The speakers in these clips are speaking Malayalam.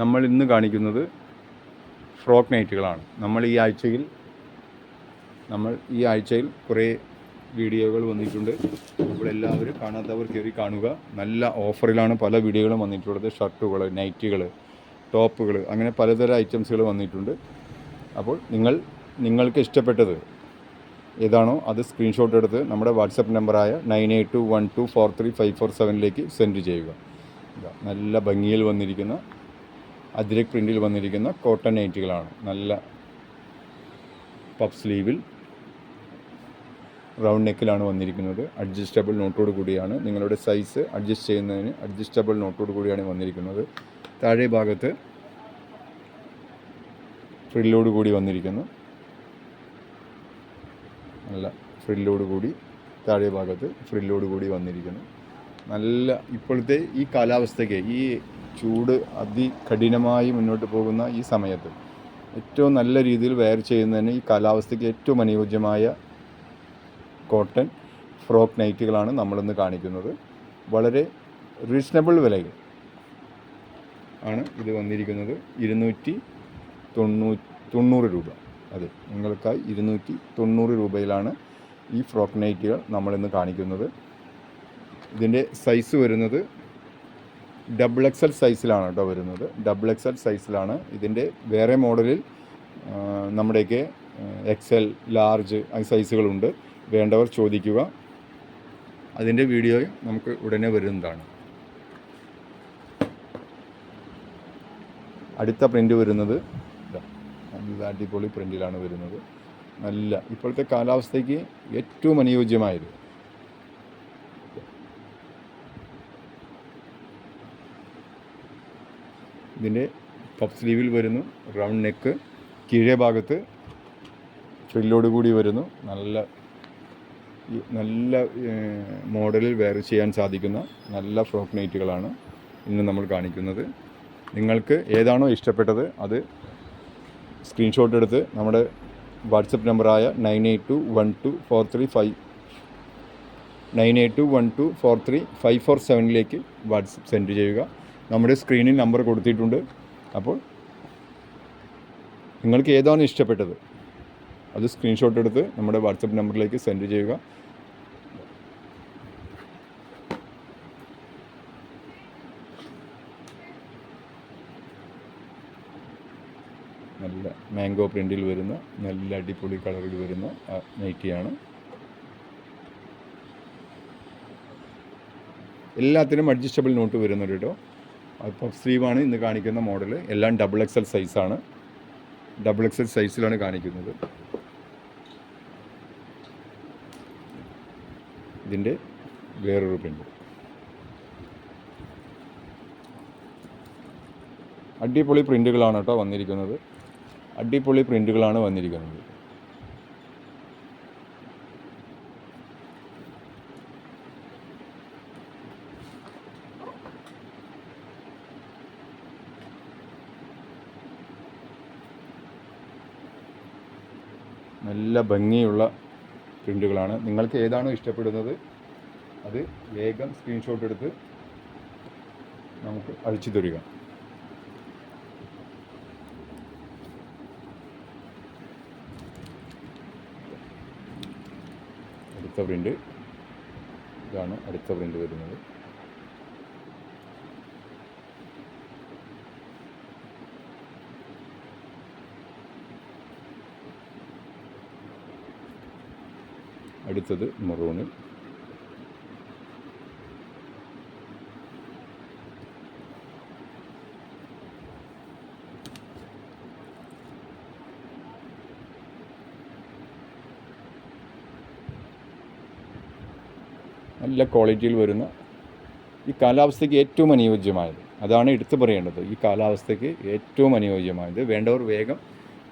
നമ്മൾ ഇന്ന് കാണിക്കുന്നത് ഫ്രോക്ക് നൈറ്റുകളാണ്. നമ്മൾ ഈ ആഴ്ചയിൽ നമ്മൾ ഈ ആഴ്ചയിൽ കുറേ വീഡിയോകൾ വന്നിട്ടുണ്ട്. എല്ലാവരും കാണാത്തവർ കയറി കാണുക. നല്ല ഓഫറിലാണ് പല വീഡിയോകളും വന്നിട്ടുള്ളത്. ഷർട്ടുകൾ നൈറ്റുകൾ ടോപ്പുകൾ അങ്ങനെ പലതരം ഐറ്റംസുകൾ വന്നിട്ടുണ്ട്. അപ്പോൾ നിങ്ങൾ നിങ്ങൾക്ക് ഇഷ്ടപ്പെട്ടത് ഏതാണോ അത് സ്ക്രീൻഷോട്ട് എടുത്ത് നമ്മുടെ വാട്സപ്പ് നമ്പറായ nine eight two one two four three five four സെവനിലേക്ക് send ചെയ്യുക. നല്ല ഭംഗിയിൽ വന്നിരിക്കുന്ന അജ്രക് പ്രിന്റിൽ വന്നിരിക്കുന്ന കോട്ടൺ നൈറ്റുകളാണ്. നല്ല പഫ് സ്ലീവിൽ റൗണ്ട് നെക്കിലാണ് വന്നിരിക്കുന്നത്. അഡ്ജസ്റ്റബിൾ നോട്ടോട് കൂടിയാണ്. നിങ്ങളുടെ സൈസ് അഡ്ജസ്റ്റ് ചെയ്യുന്നതിന് അഡ്ജസ്റ്റബിൾ നോട്ടോട് കൂടിയാണ് വന്നിരിക്കുന്നത്. താഴെ ഭാഗത്ത് ഫ്രില്ലോട് കൂടി വന്നിരിക്കുന്നു. നല്ല ഫ്രില്ലോട് കൂടി താഴെ ഭാഗത്ത് ഫ്രില്ലോട് കൂടി വന്നിരിക്കുന്നു. നല്ല ഇപ്പോഴത്തെ ഈ കാലാവസ്ഥയ്ക്ക് ഈ ചൂട് അതികഠിനമായി മുന്നോട്ട് പോകുന്ന ഈ സമയത്ത് ഏറ്റവും നല്ല രീതിയിൽ വെയർ ചെയ്യുന്നതിന് ഈ കാലാവസ്ഥയ്ക്ക് ഏറ്റവും അനുയോജ്യമായ കോട്ടൺ ഫ്രോക്ക് നൈറ്റുകളാണ് നമ്മളിന്ന് കാണിക്കുന്നത്. വളരെ റീസണബിൾ വിലയിൽ ആണ് ഇത് വന്നിരിക്കുന്നത്. ഇരുന്നൂറ്റി തൊണ്ണൂ തൊണ്ണൂറ് രൂപ. അതെ നിങ്ങൾക്കായി ഇരുന്നൂറ്റി തൊണ്ണൂറ് രൂപയിലാണ് ഈ ഫ്രോക്ക് നൈറ്റുകൾ നമ്മളിന്ന് കാണിക്കുന്നത്. ഇതിന്റെ സൈസ് വരുന്നത് ഡബിൾ എക്സൽ സൈസിലാണ് കേട്ടോ വരുന്നത്. ഡബിൾ എക്സൽ സൈസിലാണ് ഇതിന്റെ വേറെ മോഡലിൽ നമ്മുടെയൊക്കെ എക്സൽ ലാർജ് സൈസുകളുണ്ട് വേണ്ടവർ ചോദിക്കുക. അതിന്റെ വീഡിയോയും നമുക്ക് ഉടനെ വരുന്നതാണ്. അടുത്ത പ്രിന്റ് വരുന്നത് നല്ല അടിപൊളി പ്രിന്റിലാണ് വരുന്നത്. നല്ല ഇപ്പോഴത്തെ കാലാവസ്ഥയ്ക്ക് ഏറ്റവും അനുയോജ്യമായത്. ഇതിന്റെ പഫ് സ്ലീവിൽ വരുന്നു. റൗണ്ട് നെക്ക് കീഴേ ഭാഗത്ത് ഫ്രില്ലോട് കൂടി വരുന്നു. നല്ല നല്ല മോഡലിൽ വെയർ ചെയ്യാൻ സാധിക്കുന്ന നല്ല ഫ്രോക്ക് നൈറ്റുകളാണ് ഇന്ന് നമ്മൾ കാണിക്കുന്നത്. നിങ്ങൾക്ക് ഏതാണോ ഇഷ്ടപ്പെട്ടത് അത് സ്ക്രീൻഷോട്ട് എടുത്ത് നമ്മുടെ വാട്സപ്പ് നമ്പറായ nine eight two one two four three five nine eight two one two four three five four സെവനിലേക്ക് WhatsApp send ചെയ്യുക. നമ്മുടെ സ്ക്രീനിൽ നമ്പർ കൊടുത്തിട്ടുണ്ട്. അപ്പോൾ നിങ്ങൾക്ക് ഏതാണ് ഇഷ്ടപ്പെട്ടത്? അത് സ്ക്രീൻഷോട്ട് എടുത്ത് നമ്മുടെ വാട്സപ്പ് നമ്പറിലേക്ക് സെൻഡ് ചെയ്യുക. നല്ല മാംഗോ പ്രിന്റിൽ വരുന്ന നല്ല അടിപൊളി കളറിൽ വരുന്ന നൈറ്റിയാണ് എല്ലാത്തിനും അഡ്ജസ്റ്റബിൾ നോട്ട് വരുന്നുണ്ട് കേട്ടോ അപ്പോൾ സ്ലീവാണ് ഇന്ന് കാണിക്കുന്ന മോഡൽ. എല്ലാം ഡബിൾ എക്സൽ സൈസാണ് ഡബിൾ എക്സൽ സൈസിലാണ് കാണിക്കുന്നത്. ഇതിന്റെ വേറൊരു പ്രിന്റ് അടിപൊളി പ്രിന്റുകളാണ് കേട്ടോ വന്നിരിക്കുന്നത്. അടിപൊളി പ്രിന്റുകളാണ് വന്നിരിക്കുന്നത്. നല്ല ഭംഗിയുള്ള പ്രിന്റുകളാണ് നിങ്ങൾക്ക് ഏതാണോ ഇഷ്ടപ്പെടുന്നത് അത് വേഗം സ്ക്രീൻഷോട്ട് എടുത്ത് നമുക്ക് അഴിച്ചു തരിക. അടുത്ത പ്രിന്റ് ഇതാണ് അടുത്ത പ്രിന്റ് വരുന്നത്. അടുത്തത് മറൂണിൽ നല്ല ക്വാളിറ്റിയിൽ വരുന്ന ഈ കാലാവസ്ഥയ്ക്ക് ഏറ്റവും അനുയോജ്യമായത്. അതാണ് എടുത്തു പറയേണ്ടത്. ഈ കാലാവസ്ഥയ്ക്ക് ഏറ്റവും അനുയോജ്യമായത്. വേണ്ടവർ വേഗം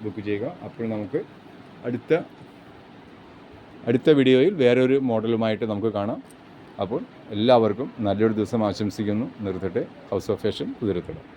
ബുക്ക് ചെയ്യുക. അപ്പോൾ നമുക്ക് അടുത്ത അടുത്ത വീഡിയോയിൽ വേറൊരു മോഡലുമായിട്ട് നമുക്ക് കാണാം. അപ്പോൾ എല്ലാവർക്കും നല്ലൊരു ദിവസം ആശംസിക്കുന്നു. നിർത്തട്ടെ. House of fashion Kuthirathadam.